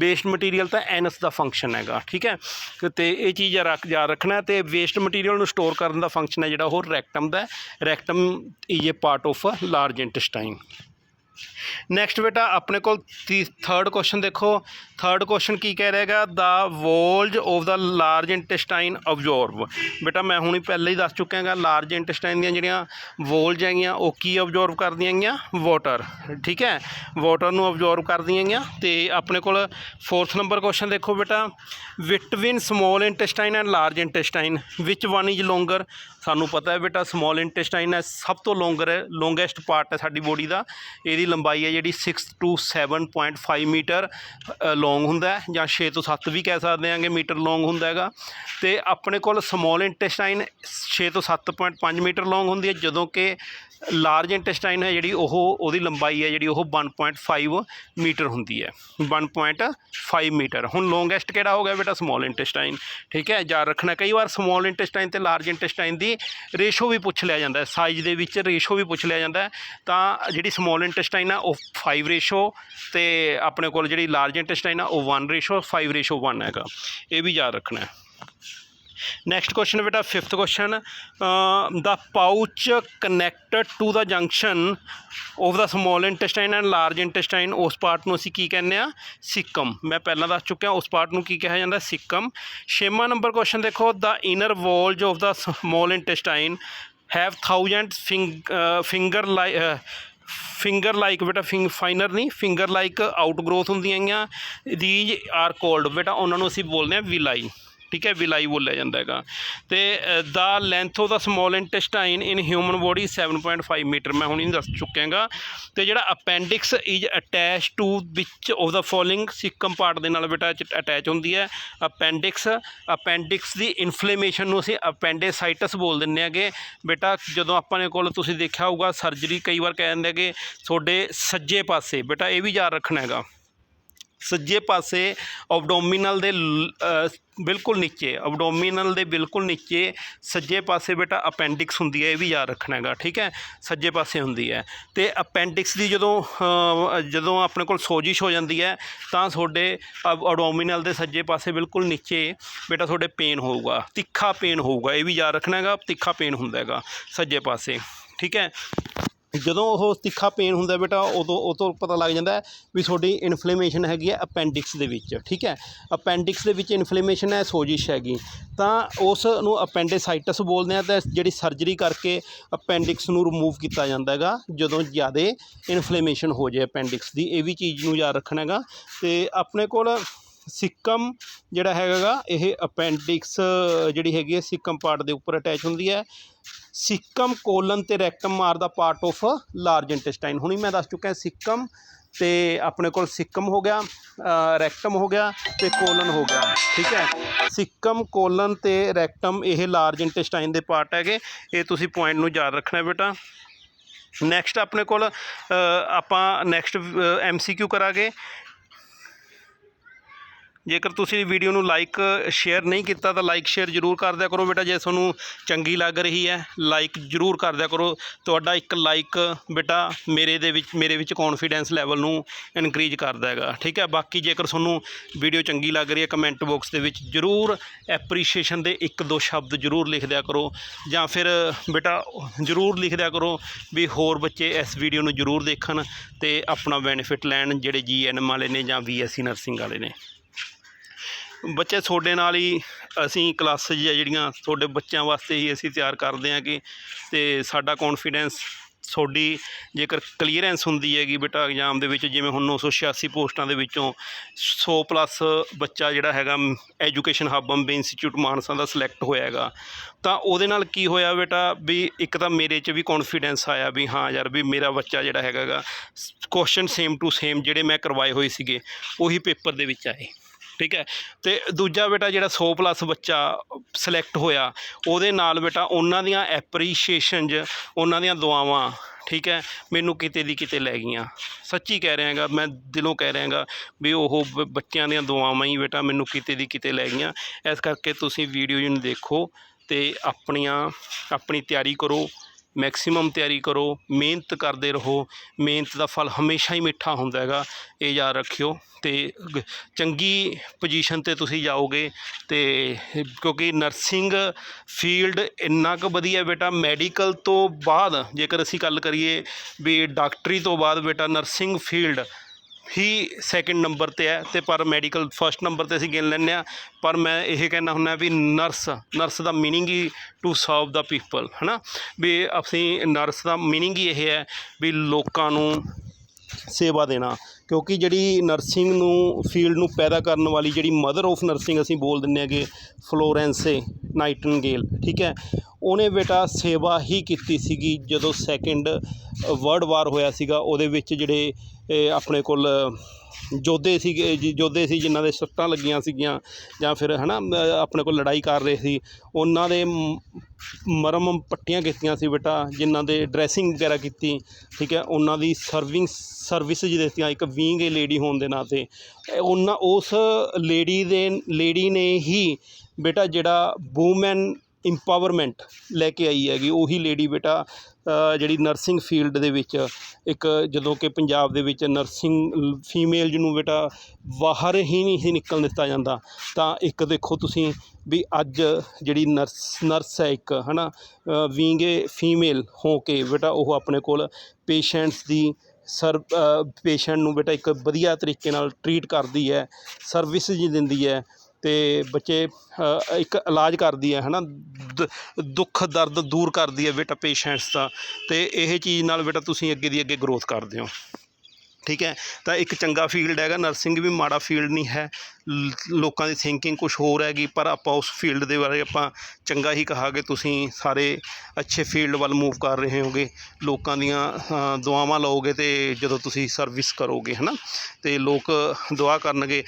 ਵੇਸਟ ਮਟੀਰੀਅਲ ਤਾਂ ਐਨਸ ਦਾ ਫੰਕਸ਼ਨ ਹੈਗਾ, ਠੀਕ ਹੈ? ਤੇ ਇਹ ਚੀਜ਼ ਰੱਖ, ਯਾਦ ਰੱਖਣਾ ਤੇ ਵੇਸਟ ਮਟੀਰੀਅਲ ਨੂੰ ਸਟੋਰ ਕਰਨ ਦਾ ਫੰਕਸ਼ਨ ਹੈ ਜਿਹੜਾ ਉਹ rectum the rectum is a part of large intestine next ਬੇਟਾ, ਆਪਣੇ ਕੋਲ ਥਰਡ ਕੁਐਸਚਨ ਦੇਖੋ। ਥਰਡ ਕੁਐਸਚਨ ਕੀ ਕਹਿ ਰਿਹਾਗਾ the walls of the large intestine absorb ਬੇਟਾ, ਮੈਂ ਹੁਣੀ ਪਹਿਲਾਂ ਹੀ ਦੱਸ ਚੁੱਕਿਆ ਹੈਗਾ ਲਾਰਜ ਇੰਟੈਸਟਾਈਨ ਦੀਆਂ ਜਿਹੜੀਆਂ ਵੋਲਜ ਹੈਗੀਆਂ, ਉਹ ਕੀ ਅਬਜ਼ੌਰਬ ਕਰਦੀਆਂ ਹੈਗੀਆਂ? ਵਾਟਰ ਠੀਕ ਹੈ? ਵਾਟਰ ਨੂੰ ਅਬਜ਼ੌਰਬ ਕਰਦੀਆਂ ਹੈਗੀਆਂ। ਤੇ ਆਪਣੇ ਕੋਲ ਫੋਰਥ ਨੰਬਰ ਕੁਐਸਚਨ ਦੇਖੋ ਬੇਟਾ। Between small intestine and large intestine which one is longer ਸਾਨੂੰ ਪਤਾ ਹੈ ਬੇਟਾ ਸਮਾਲ ਇੰਟੈਸਟਾਈਨ ਹੈ, ਸਭ ਤੋਂ ਲੌਂਗਰ ਹੈ ਲੌਂਗੈਸਟ ਪਾਰਟ ਹੈ ਸਾਡੀ ਬੋਡੀ ਦਾ। ਇਹਦੀ ਲੰਬਾਈ ਲੰਬਾਈ ਹੈ ਜਿਹੜੀ 6 to 7.5 ਮੀਟਰ ਲੌਂਗ ਹੁੰਦਾ ਹੈ ਜਾਂ 6 ਤੋਂ 7 ਵੀ ਕਹਿ ਸਕਦੇ ਹਾਂਗੇ ਮੀਟਰ ਲੌਂਗ ਹੁੰਦਾ ਹੈਗਾ। ਤੇ ਆਪਣੇ ਕੋਲ ਸਮਾਲ ਇੰਟੈਸਟਾਈਨ 6 ਤੋਂ 7.5 ਮੀਟਰ ਲੌਂਗ ਹੁੰਦੀ ਹੈ, ਜਦੋਂ ਕਿ ਲਾਰਜ ਇੰਟੈਸਟਾਈਨ ਹੈ ਜਿਹੜੀ ਉਹ ਉਹਦੀ ਲੰਬਾਈ ਹੈ ਜਿਹੜੀ ਉਹ 1.5 ਮੀਟਰ ਹੁੰਦੀ ਹੈ। 1.5 ਮੀਟਰ। ਹੁਣ ਲੌਂਗੈਸਟ ਕਿਹੜਾ ਹੋ ਗਿਆ ਬੇਟਾ? ਸਮਾਲ ਇੰਟੈਸਟਾਈਨ ਠੀਕ ਹੈ? ਯਾਦ ਰੱਖਣਾ, ਕਈ ਵਾਰ ਸਮਾਲ ਇੰਟੈਸਟਾਈਨ ਤੇ ਲਾਰਜ ਇੰਟੈਸਟਾਈਨ ਦੀ ਰੇਸ਼ੋ ਵੀ ਪੁੱਛ ਲਿਆ ਜਾਂਦਾ ਹੈ। ਸਾਈਜ਼ ਦੇ ਵਿੱਚ ਰੇਸ਼ੋ ਵੀ ਪੁੱਛ ਲਿਆ ਜਾਂਦਾ ਹੈ। ਤਾਂ ਜਿਹੜੀ ਸਮਾਲ ਇੰਟੈਸਟਾਈਨ ਆ, ਉਹ 5 ਰੇਸ਼ੋ ਤੇ ਆਪਣੇ ਕੋਲ ਜਿਹੜੀ ਲਾਰਜ ਇੰਟੈਸਟਾਈਨ ਆ, ਉਹ 1 ਰੇਸ਼ੋ 5 ਰੇਸ਼ੋ 1 ਹੈਗਾ। ਇਹ ਵੀ ਯਾਦ ਰੱਖਣਾ ਹੈ। ਨੈਕਸਟ ਕੁਐਸਚਨ ਬੇਟਾ fifth question the pouch connected to the junction of the small intestine and large intestine ਉਸ ਪਾਰਟ ਨੂੰ ਅਸੀਂ ਕੀ ਕਹਿੰਦੇ ਆ ਸਿੱਕਮ। ਮੈਂ ਪਹਿਲਾਂ ਦੱਸ ਚੁੱਕਿਆ, ਉਸ ਪਾਰਟ ਨੂੰ ਕੀ ਕਿਹਾ ਜਾਂਦਾ? ਸਿੱਕਮ। ਛੇਵਾਂ ਨੰਬਰ ਕੁਐਸਚਨ ਦੇਖੋ the inner walls of the small intestine have thousand finger like finger like ਬੇਟਾ ਫਿੰਗ ਫਾਈਨਰ ਨਹੀਂ ਫਿੰਗਰ ਲਾਈਕ ਆਊਟ ਗਰੋਥ ਹੁੰਦੀਆਂ ਹੈਗੀਆਂ। ਦੀਜ ਆਰ ਕੋਲਡ ਬੇਟਾ, ਉਹਨਾਂ ਨੂੰ ਅਸੀਂ ਬੋਲਦੇ ਹਾਂ ਵਿਲਾਈ ਠੀਕ ਹੈ ਵਿਲਾਈ ਬੋਲਿਆ ਜਾਂਦਾ ਹੈਗਾ। ਤੇ the length of the small intestine in human body 7.5 metre. ਮੈਂ ਹੁਣ ਹੀ ਦੱਸ ਚੁੱਕਿਆਗਾ। ਤੇ ਜਿਹੜਾ appendix is attach to which of the following caecum part ਦੇ ਨਾਲ ਬੇਟਾ ਅਟੈਚ ਹੁੰਦੀ ਹੈ? ਅਪੈਂਡਿਕਸ ਅਪੈਂਡਿਕਸ ਦੀ ਇਨਫਲੇਮੇਸ਼ਨ ਨੂੰ ਅਸੀਂ ਅਪੈਂਡੇਸਾਈਟਸ ਬੋਲ ਦਿੰਦੇ ਹੈਗੇ। ਬੇਟਾ, ਜਦੋਂ ਆਪਾਂ ਨੇ ਕੋਲ ਤੁਸੀਂ ਦੇਖਿਆ ਹੋਊਗਾ ਸਰਜਰੀ ਕਈ ਵਾਰ ਕਹਿ ਦਿੰਦੇ ਹੈਗੇ, ਤੁਹਾਡੇ ਸੱਜੇ ਪਾਸੇ। ਬੇਟਾ, ਇਹ ਵੀ ਯਾਦ ਰੱਖਣਾ ਹੈਗਾ। ਸੱਜੇ ਪਾਸੇ ਐਬਡੋਮੀਨਲ ਦੇ ਲ- ਬਿਲਕੁਲ ਨੀਚੇ ਐਬਡੋਮੀਨਲ ਦੇ ਬਿਲਕੁਲ ਨੀਚੇ ਸੱਜੇ ਪਾਸੇ ਬੇਟਾ ਅਪੈਂਡਿਕਸ ਹੁੰਦੀ ਹੈ, ਇਹ ਵੀ ਯਾਦ ਰੱਖਣਾ ਹੈਗਾ, ਠੀਕ ਹੈ, ਸੱਜੇ ਪਾਸੇ ਹੁੰਦੀ ਹੈ। ਤੇ ਅਪੈਂਡਿਕਸ ਦੀ ਜਦੋਂ ਜਦੋਂ ਆਪਣੇ ਕੋਲ ਸੋਜਿਸ਼ ਹੋ ਜਾਂਦੀ ਹੈ, ਤਾਂ ਤੁਹਾਡੇ ਐਬਡੋਮੀਨਲ ਦੇ ਸੱਜੇ ਪਾਸੇ ਬਿਲਕੁਲ ਨੀਚੇ ਬੇਟਾ ਤੁਹਾਡੇ ਪੇਨ ਹੋਊਗਾ, ਤਿੱਖਾ ਪੇਨ ਹੋਊਗਾ, ਇਹ ਵੀ ਯਾਦ ਰੱਖਣਾ ਹੈਗਾ, ਤਿੱਖਾ ਪੇਨ ਹੁੰਦਾ ਹੈਗਾ, ਸੱਜੇ ਪਾਸੇ, ਠੀਕ ਹੈ। ਜਦੋਂ ਉਹ ਤਿੱਖਾ ਪੇਨ ਹੁੰਦਾ ਬੇਟਾ ਉਦੋਂ ਉਹ ਤੋਂ ਪਤਾ ਲੱਗ ਜਾਂਦਾ ਵੀ ਤੁਹਾਡੀ ਇਨਫਲੇਮੇਸ਼ਨ ਹੈਗੀ ਹੈ ਅਪੈਂਡਿਕਸ ਦੇ ਵਿੱਚ ਠੀਕ ਹੈ? ਅਪੈਂਡਿਕਸ ਦੇ ਵਿੱਚ ਇਨਫਲੇਮੇਸ਼ਨ ਹੈ ਸੋਜਿਸ਼ ਹੈਗੀ। ਤਾਂ ਉਸ ਨੂੰ ਅਪੈਂਡਿਸਾਈਟਸ ਬੋਲਦੇ ਆ ਤੇ ਜਿਹੜੀ ਸਰਜਰੀ ਕਰਕੇ ਅਪੈਂਡਿਕਸ ਨੂੰ ਰਿਮੂਵ ਕੀਤਾ ਜਾਂਦਾ ਹੈਗਾ ਜਦੋਂ ਜ਼ਿਆਦਾ ਇਨਫਲੇਮੇਸ਼ਨ ਹੋ ਜਾਏ ਅਪੈਂਡਿਕਸ ਦੀ ਇਹ ਵੀ ਚੀਜ਼ ਨੂੰ ਯਾਦ ਰੱਖਣਾ ਹੈਗਾ। ਤੇ ਆਪਣੇ ਕੋਲ ਸਿੱਕਮ ਜਿਹੜਾ ਹੈਗਾ ਗਾ, ਇਹ ਅਪੈਂਡਿਕਸ ਜਿਹੜੀ ਹੈਗੀ ਹੈ ਸਿੱਕਮ ਪਾਰਟ ਦੇ ਉੱਪਰ ਅਟੈਚ ਹੁੰਦੀ ਹੈ। ਸਿੱਕਮ ਕੋਲਨ ਤੇ rectum are the part of large intestine ਹੁਣੀ ਮੈਂ ਦੱਸ ਚੁੱਕਿਆ ਸਿੱਕਮ ਤੇ ਆਪਣੇ ਕੋਲ ਸਿੱਕਮ ਹੋ ਗਿਆ ਰੈਕਟਮ ਹੋ ਗਿਆ ਤੇ ਕੋਲਨ ਹੋ ਗਿਆ, ਠੀਕ ਹੈ? ਸਿੱਕਮ, ਕੋਲਨ ਤੇ ਰੈਕਟਮ ਇਹ ਲਾਰਜ ਇੰਟੈਸਟਾਈਨ ਦੇ ਪਾਰਟ ਹੈਗੇ। ਇਹ ਤੁਸੀਂ ਪੁਆਇੰਟ ਨੂੰ ਯਾਦ ਰੱਖਣਾ ਬੇਟਾ। ਨੈਕਸਟ ਆਪਣੇ ਕੋਲ ਆਪਾਂ ਨੈਕਸਟ ਐਮਸੀਕਿਊ ਕਰਾਂਗੇ। ਜੇਕਰ ਤੁਸੀਂ ਵੀਡੀਓ ਨੂੰ ਲਾਈਕ ਸ਼ੇਅਰ ਨਹੀਂ ਕੀਤਾ ਤਾਂ ਲਾਈਕ ਸ਼ੇਅਰ ਜ਼ਰੂਰ ਕਰ ਦਿਆ ਕਰੋ ਬੇਟਾ, ਜੇ ਤੁਹਾਨੂੰ ਚੰਗੀ ਲੱਗ ਰਹੀ ਹੈ ਲਾਈਕ ਜ਼ਰੂਰ ਕਰ ਦਿਆ ਕਰੋ। ਤੁਹਾਡਾ ਇੱਕ ਲਾਈਕ ਬੇਟਾ ਮੇਰੇ ਦੇ ਵਿੱਚ, ਮੇਰੇ ਵਿੱਚ ਕੌਨਫੀਡੈਂਸ ਲੈਵਲ ਨੂੰ ਇਨਕਰੀਜ਼ ਕਰਦਾ ਹੈਗਾ। ਠੀਕ ਹੈ? ਬਾਕੀ ਜੇਕਰ ਤੁਹਾਨੂੰ ਵੀਡੀਓ ਚੰਗੀ ਲੱਗ ਰਹੀ ਹੈ ਕਮੈਂਟ ਬਾਕਸ ਦੇ ਵਿੱਚ ਜ਼ਰੂਰ ਐਪਰੀਸ਼ੀਏਸ਼ਨ ਦੇ ਇੱਕ ਦੋ ਸ਼ਬਦ ਜ਼ਰੂਰ ਲਿਖ ਦਿਆ ਕਰੋ। ਜਾਂ ਫਿਰ ਬੇਟਾ, ਜ਼ਰੂਰ ਲਿਖ ਦਿਆ ਕਰੋ ਵੀ ਹੋਰ ਬੱਚੇ ਇਸ ਵੀਡੀਓ ਨੂੰ ਜ਼ਰੂਰ ਦੇਖਣ ਤੇ ਆਪਣਾ ਬੈਨੀਫਿਟ ਲੈਣ ਜਿਹੜੇ ਜੀਐਨਐਮ ਵਾਲੇ ਨੇ ਜਾਂ ਬੀਐਸਸੀ ਨਰਸਿੰਗ ਵਾਲੇ ਨੇ। ਬੱਚੇ ਤੁਹਾਡੇ ਨਾਲ ਹੀ ਅਸੀਂ ਕਲਾਸਿਸ ਜਿਹੜੀਆਂ, ਤੁਹਾਡੇ ਬੱਚਿਆਂ ਵਾਸਤੇ ਹੀ ਅਸੀਂ ਤਿਆਰ ਕਰਦੇ ਹਾਂ ਕਿ ਤੇ ਸਾਡਾ ਕੌਨਫੀਡੈਂਸ ਤੁਹਾਡੀ ਜੇਕਰ ਕਲੀਅਰੈਂਸ ਹੁੰਦੀ ਹੈਗੀ ਬੇਟਾ ਐਗਜ਼ਾਮ ਦੇ ਵਿੱਚ, ਜਿਵੇਂ ਹੁਣ 986 ਪੋਸਟਾਂ ਦੇ ਵਿੱਚੋਂ 100 ਪਲੱਸ ਬੱਚਾ ਜਿਹੜਾ ਹੈਗਾ education hub Ambe institute Mansa ਦਾ ਸਿਲੈਕਟ ਹੋਇਆ ਹੈਗਾ। ਤਾਂ ਉਹਦੇ ਨਾਲ ਕੀ ਹੋਇਆ ਬੇਟਾ ਵੀ ਇੱਕ ਤਾਂ ਮੇਰੇ 'ਚ ਵੀ ਕੌਨਫੀਡੈਂਸ ਆਇਆ ਵੀ ਹਾਂ ਯਾਰ ਵੀ ਮੇਰਾ ਬੱਚਾ ਜਿਹੜਾ ਹੈਗਾਗਾ ਕੁਐਸਚਨ ਸੇਮ ਟੂ ਸੇਮ ਜਿਹੜੇ ਮੈਂ ਕਰਵਾਏ ਹੋਏ ਸੀਗੇ, ਉਹੀ ਪੇਪਰ ਦੇ ਵਿੱਚ ਆਏ। ਠੀਕ ਹੈ? ਤੇ ਦੂਜਾ ਬੇਟਾ ਜਿਹੜਾ 100 ਪਲੱਸ ਬੱਚਾ ਸਿਲੈਕਟ ਹੋਇਆ, ਉਹਦੇ ਨਾਲ ਬੇਟਾ ਉਹਨਾਂ ਦੀਆਂ ਐਪਰੀਸ਼ੀਏਸ਼ਨਸ ਉਹਨਾਂ ਦੀਆਂ ਦੁਆਵਾਂ, ਠੀਕ ਹੈ? ਮੈਨੂੰ ਕਿਤੇ ਦੀ ਕਿਤੇ ਲੈ ਗਈਆਂ। ਸੱਚੀ ਕਹਿ ਰਿਹਾ ਹੈਗਾ, ਮੈਂ ਦਿਲੋਂ ਕਹਿ ਰਿਹਾ ਹੈਗਾ ਵੀ ਉਹ ਬ- ਬੱਚਿਆਂ ਦੀਆਂ ਦੁਆਵਾਂ ਹੀ ਬੇਟਾ ਮੈਨੂੰ ਕਿਤੇ ਦੀ ਕਿਤੇ ਲੈ ਗਈਆਂ। ਇਸ ਕਰਕੇ ਤੁਸੀਂ ਵੀਡੀਓ ਨੂੰ ਦੇਖੋ ਤੇ ਆਪਣੀਆਂ, ਆਪਣੀ ਤਿਆਰੀ ਕਰੋ। ਮੈਕਸਿਮਮ ਤਿਆਰੀ ਕਰੋ, ਮਿਹਨਤ ਕਰਦੇ ਰਹੋ। ਮਿਹਨਤ ਦਾ ਫਲ ਹਮੇਸ਼ਾ ਹੀ ਮਿੱਠਾ ਹੁੰਦਾ ਹੈਗਾ, ਇਹ ਯਾਦ ਰੱਖਿਓ। ਅਤੇ ਚੰਗੀ ਪੁਜੀਸ਼ਨ ਤੇ ਤੁਸੀਂ ਜਾਓਗੇ ਅਤੇ ਕਿਉਂਕਿ ਨਰਸਿੰਗ ਫੀਲਡ ਇੰਨਾ ਕੁ ਵਧੀਆ ਬੇਟਾ ਮੈਡੀਕਲ ਤੋਂ ਬਾਅਦ ਜੇਕਰ ਅਸੀਂ ਗੱਲ ਕਰੀਏ ਵੀ ਡਾਕਟਰੀ ਤੋਂ ਬਾਅਦ ਬੇਟਾ ਨਰਸਿੰਗ ਫੀਲਡ ਹੀ ਸੈਕਿੰਡ ਨੰਬਰ ਤੇ ਹੈ ਤੇ ਪਰ ਮੈਡੀਕਲ ਫਰਸਟ ਨੰਬਰ ਤੇ ਅਸੀਂ ਗਿਣ ਲੈਂਦੇ ਆ ਪਰ ਮੈਂ ਇਹ ਕਹਿਣਾ ਹੁੰਦਾ ਵੀ ਨਰਸ ਨਰਸ ਦਾ ਮੀਨਿੰਗ ਹੀ ਟੂ ਸਰਵ ਦਾ ਪੀਪਲ ਹਨਾ? ਵੀ ਅਸੀਂ ਨਰਸ ਦਾ ਮੀਨਿੰਗ ਹੀ ਇਹ ਹੈ ਵੀ ਲੋਕਾਂ ਨੂੰ ਸੇਵਾ ਦੇਣਾ। ਕਿਉਂਕਿ ਜਿਹੜੀ ਨਰਸਿੰਗ ਨੂੰ ਫੀਲਡ ਨੂੰ ਪੈਦਾ ਕਰਨ ਵਾਲੀ ਜਿਹੜੀ ਮਦਰ ਆਫ ਨਰਸਿੰਗ ਅਸੀਂ ਬੋਲ ਦਿੰਦੇ ਹੈਗੇ ਫਲੋਰੈਂਸੇ ਨਾਈਟਨਗੇਲ ਠੀਕ ਹੈ? ਉਹਨੇ ਬੇਟਾ ਸੇਵਾ ਹੀ ਕੀਤੀ ਸੀਗੀ ਜਦੋਂ ਸੈਕਿੰਡ ਵਰਲਡ ਵਾਰ ਹੋਇਆ ਸੀਗਾ, ਉਹਦੇ ਵਿੱਚ ਜਿਹੜੇ ਆਪਣੇ ਕੋਲ, ਯੋਧੇ ਸੀਗੇ, ਜੀ, ਯੋਧੇ ਸੀ ਜਿਨ੍ਹਾਂ ਦੇ ਸੱਟਾਂ ਲੱਗੀਆਂ ਸੀਗੀਆਂ, ਜਾਂ ਫਿਰ ਹੈ ਨਾ ਆਪਣੇ ਕੋਲ ਲੜਾਈ ਕਰ ਰਹੇ ਸੀ, ਉਹਨਾਂ ਦੇ ਮਰਮ ਪੱਟੀਆਂ ਕੀਤੀਆਂ ਸੀ ਬੇਟਾ, ਜਿਨ੍ਹਾਂ ਦੇ ਡਰੈਸਿੰਗ ਵਗੈਰਾ ਕੀਤੀ, ਠੀਕ ਹੈ, ਉਹਨਾਂ ਦੀ ਸਰਵਿੰਗ ਸਰਵਿਸਿਜ਼ ਦਿੱਤੀਆਂ, ਇੱਕ ਬੀਇੰਗ ਏ ਲੇਡੀ ਹੋਣ ਦੇ ਨਾਤੇ ਇਹ ਉਹਨਾਂ, ਉਸ ਲੇਡੀ ਦੇ ਲੇਡੀ ਨੇ ਹੀ ਬੇਟਾ ਜਿਹੜਾ ਵੂਮੈਨ ਇੰਪਾਵਰਮੈਂਟ ਲੈ ਕੇ ਆਈ ਹੈਗੀ। ਉਹੀ ਲੇਡੀ ਬੇਟਾ ਜਿਹੜੀ ਨਰਸਿੰਗ ਫੀਲਡ ਦੇ ਵਿੱਚ ਇੱਕ ਜਦੋਂ ਕਿ ਪੰਜਾਬ ਦੇ ਵਿੱਚ ਨਰਸਿੰਗ ਫੀਮੇਲ ਜਿਹਨੂੰ ਬੇਟਾ ਬਾਹਰ ਹੀ ਨਹੀਂ ਸੀ ਨਿਕਲਣ ਦਿੱਤਾ ਜਾਂਦਾ, ਤਾਂ ਇੱਕ ਦੇਖੋ ਤੁਸੀਂ ਵੀ ਅੱਜ ਜਿਹੜੀ ਨਰਸ ਨਰਸ ਹੈ ਇੱਕ ਹੈ ਨਾ ਵਿੰਗੇ ਫੀਮੇਲ ਹੋ ਕੇ ਬੇਟਾ ਉਹ ਆਪਣੇ ਕੋਲ ਪੇਸ਼ੈਂਟਸ ਦੀ ਸਰ ਪੇਸ਼ੈਂਟ ਨੂੰ ਬੇਟਾ ਇੱਕ ਵਧੀਆ ਤਰੀਕੇ ਨਾਲ ਟਰੀਟ ਕਰਦੀ ਹੈ ਸਰਵਿਸ ਜੀ ਦਿੰਦੀ ਹੈ। ਅਤੇ ਬੱਚੇ ਇੱਕ ਇਲਾਜ ਕਰਦੀ ਹੈ ਹੈ ਨਾ ਦ- ਦੁੱਖ, ਦਰਦ ਦੂਰ ਕਰਦੀ ਹੈ ਬੇਟਾ ਪੇਸ਼ੈਂਟਸ ਦਾ ਅਤੇ ਇਹ ਚੀਜ਼ ਨਾਲ ਬੇਟਾ ਤੁਸੀਂ ਅੱਗੇ ਦੀ ਅੱਗੇ ਗਰੋਥ ਕਰਦੇ ਹੋ। ਠੀਕ ਹੈ? ਤਾਂ ਇੱਕ ਚੰਗਾ ਫੀਲਡ ਹੈਗਾ ਨਰਸਿੰਗ ਵੀ ਮਾੜਾ ਫੀਲਡ ਨਹੀਂ ਹੈ। ਲੋਕਾਂ ਦੀ ਥਿੰਕਿੰਗ ਕੁਝ ਹੋਰ ਹੈਗੀ, ਪਰ ਆਪਾਂ ਉਸ ਫੀਲਡ ਦੇ ਬਾਰੇ ਆਪਾਂ ਚੰਗਾ ਹੀ ਕਹਾਂਗੇ, ਤੁਸੀਂ ਸਾਰੇ ਅੱਛੇ ਫੀਲਡ ਵੱਲ ਮੂਵ ਕਰ ਰਹੇ ਹੋਗੇ। ਲੋਕਾਂ ਦੀਆਂ ਦੁਆਵਾਂ ਲਓਗੇ ਤੇ ਜਦੋਂ ਤੁਸੀਂ ਸਰਵਿਸ ਕਰੋਗੇ, ਹਨਾ? ਤੇ ਲੋਕ ਦੁਆ ਕਰਨਗੇ।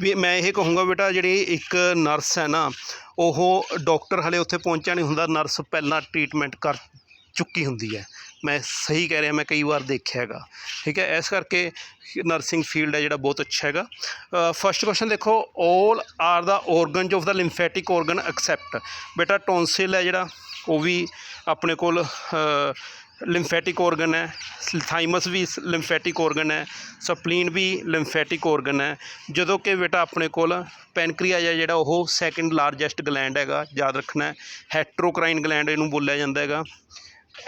ਵੀ ਮੈਂ ਇਹ ਕਹੂੰਗਾ ਬੇਟਾ, ਜਿਹੜੀ ਇੱਕ ਨਰਸ ਹੈ ਨਾ, ਉਹ ਡਾਕਟਰ ਹਲੇ ਉੱਥੇ ਪਹੁੰਚਿਆ ਨਹੀਂ ਹੁੰਦਾ। ਨਰਸ ਪਹਿਲਾਂ ਟ੍ਰੀਟਮੈਂਟ ਕਰ ਚੁੱਕੀ ਹੁੰਦੀ ਹੈ। ਮੈਂ ਸਹੀ ਕਹਿ ਰਿਹਾ, ਮੈਂ ਕਈ ਵਾਰ ਦੇਖਿਆ ਹੈਗਾ। ਠੀਕ ਹੈ, ਇਸ ਕਰਕੇ ਨਰਸਿੰਗ ਫੀਲਡ ਹੈ ਜਿਹੜਾ ਬਹੁਤ ਅੱਛਾ ਹੈਗਾ। ਫਸਟ ਕੁਐਸਚਨ ਦੇਖੋ 올 are the organs of the lymphatic organ except ਬੇਟਾ ਟੌਨਸਿਲ ਹੈ ਜਿਹੜਾ, ਉਹ ਵੀ ਆਪਣੇ ਕੋਲ ਲਿੰਫੈਟਿਕ organ ਹੈ। ਥਾਈਮਸ ਵੀ ਲਿੰਫੈਟਿਕ organ ਹੈ। ਸਪਲੀਨ ਵੀ ਲਿੰਫੈਟਿਕ organ ਹੈ। ਜਦੋਂ ਕਿ ਬੇਟਾ ਆਪਣੇ ਕੋਲ ਪੈਨਕ੍ਰੀਆਜ ਹੈ ਜਿਹੜਾ, ਉਹ ਸੈਕੰਡ ਲਾਰਜੈਸਟ ਗਲੈਂਡ ਹੈਗਾ, ਯਾਦ ਰੱਖਣਾ ਹੈ। ਹੈਟਰੋਕਰਾਈਨ ਗਲੈਂਡ ਇਹਨੂੰ ਬੋਲਿਆ ਜਾਂਦਾ ਹੈਗਾ।